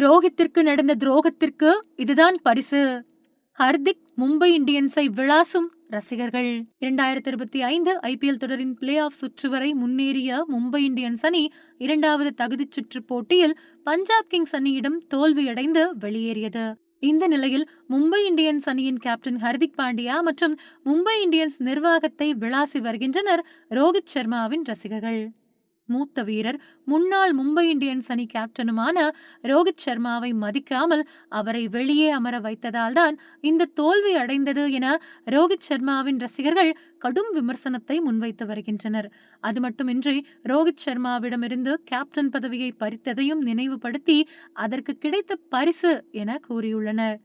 ரோஹித்திற்கு நடந்த துரோகத்திற்கு இதுதான் பரிசு. ஹர்திக் மும்பை இந்தியன்ஸை விளாசும் ரசிகர்கள். இரண்டாயிரத்தி இருபத்தி ஐந்து ஐபிஎல் தொடரின் பிளே ஆஃப் சுற்று வரை முன்னேறிய மும்பை இந்தியன்ஸ் அணி இரண்டாவது தகுதிச் சுற்று போட்டியில் பஞ்சாப் கிங்ஸ் அணியிடம் தோல்வியடைந்து வெளியேறியது. இந்த நிலையில் மும்பை இந்தியன்ஸ் அணியின் கேப்டன் ஹர்திக் பாண்டியா மற்றும் மும்பை இந்தியன்ஸ் நிர்வாகத்தை விளாசி வருகின்றனர் ரோஹித் சர்மாவின் ரசிகர்கள். மூத்த வீரர் முன்னாள் மும்பை இந்தியன்ஸ் அணி கேப்டனுமான ரோஹித் சர்மாவை மதிக்காமல் அவரை வெளியே அமர வைத்ததால் தான் இந்த தோல்வி அடைந்தது என ரோஹித் சர்மாவின் ரசிகர்கள் கடும் விமர்சனத்தை முன்வைத்து வருகின்றனர். அது மட்டுமின்றி ரோஹித் சர்மாவிடமிருந்து கேப்டன் பதவியை பறித்ததையும் நினைவுபடுத்தி அதற்கு கிடைத்த பரிசு என கூறியுள்ளனர்.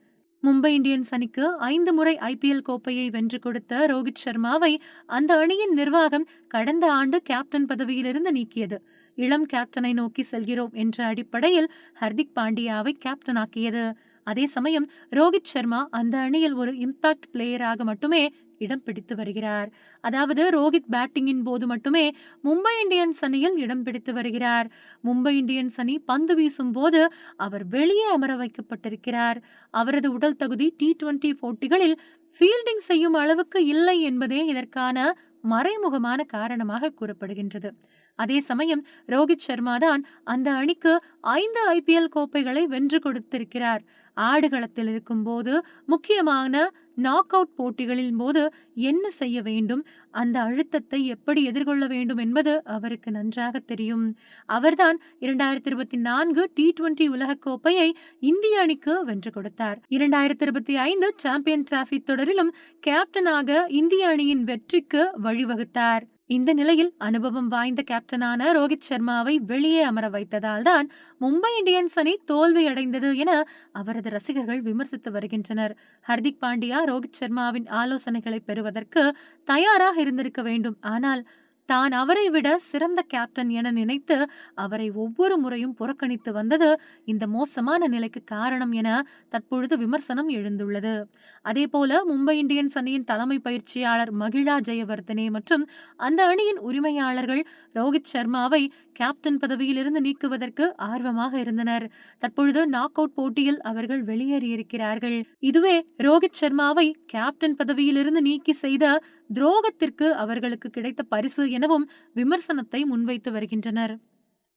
மும்பை இந்தியன்ஸ் அணிக்கு ஐந்து முறை ஐபிஎல் கோப்பையை வென்று கொடுத்த ரோஹித் சர்மாவை அந்த அணியின் நிர்வாகம் கடந்த ஆண்டு கேப்டன் பதவியிலிருந்து நீக்கியது. இளம் கேப்டனை நோக்கி செல்கிறோம் என்ற அடிப்படையில் ஹர்திக் பாண்டியாவை கேப்டனாக்கியது. அதே சமயம் ரோஹித் சர்மா அந்த அணியில் ஒரு இம்பாக்ட் பிளேயராக மட்டுமே இடம் பிடித்து வருகிறார். அதாவது ரோஹித் பேட்டிங்கின் போது மட்டுமே மும்பை இந்தியன்ஸ் அணியில் இடம் பிடித்து வருகிறார். மும்பை இந்தியன்ஸ் அணி பந்து வீசும் போது அவர் வெளியே அமர வைக்கப்பட்டிருக்கிறார். அவரது உடல் தகுதி டி டுவெண்டி போட்டிகளில் ஃபீல்டிங் செய்யும் அளவுக்கு இல்லை என்பதே இதற்கான மறைமுகமான காரணமாக கூறப்படுகின்றது. அதே சமயம் ரோஹித் சர்மா தான் அந்த அணிக்கு ஐந்து ஐபிஎல் கோப்பைகளை வென்று கொடுத்திருக்கிறார். ஆடுகளத்தில் இருக்கும்போது முக்கியமான நாக் அவுட் போட்டிகளின் போது என்ன செய்ய வேண்டும் அந்த அழுத்தத்தை எப்படி எதிர்கொள்ள வேண்டும் என்பது அவருக்கு நன்றாக தெரியும். அவர்தான் இரண்டாயிரத்தி இருபத்தி நான்கு டி டுவெண்டி உலகக்கோப்பையை இந்திய அணிக்கு வென்று கொடுத்தார். இரண்டாயிரத்தி இருபத்தி ஐந்து சாம்பியன் டிராபி தொடரிலும் கேப்டனாக இந்திய அணியின் வெற்றிக்கு வழிவகுத்தார். இந்த நிலையில் அனுபவம் வாய்ந்த கேப்டனான ரோஹித் சர்மாவை வெளியே அமர வைத்ததால் தான் மும்பை இந்தியன்ஸ் அணி தோல்வியடைந்தது என அவரது ரசிகர்கள் விமர்சித்து வருகின்றனர். ஹர்திக் பாண்டியா ரோஹித் சர்மாவின் ஆலோசனைகளை பெறுவதற்கு தயாராக இருந்திருக்க வேண்டும். ஆனால் தான் அவரை விட சிறந்த கேப்டன் என நினைத்து அவரை ஒவ்வொரு முறையும் புறக்கணித்து வந்தது இந்த மோசமான நிலைக்கு காரணம் என தற்பொழுது விமர்சனம் எழுந்துள்ளது. அதேபோல மும்பை இந்தியன்ஸ் அணியின் தலைமை பயிற்சியாளர் மகிழா ஜெயவர்தனே மற்றும் அந்த அணியின் உரிமையாளர்கள் ரோஹித் சர்மாவை கேப்டன் பதவியிலிருந்து நீக்குவதற்கு ஆர்வமாக இருந்தனர். தற்பொழுது நாக் அவுட் போட்டியில் அவர்கள் வெளியேறியிருக்கிறார்கள். இதுவே ரோஹித் சர்மாவை கேப்டன் பதவியிலிருந்து நீக்கி செய்த துரோகத்திற்கு அவர்களுக்கு கிடைத்த பரிசு எனவும் விமர்சனத்தை முன்வைத்து வருகின்றனர்.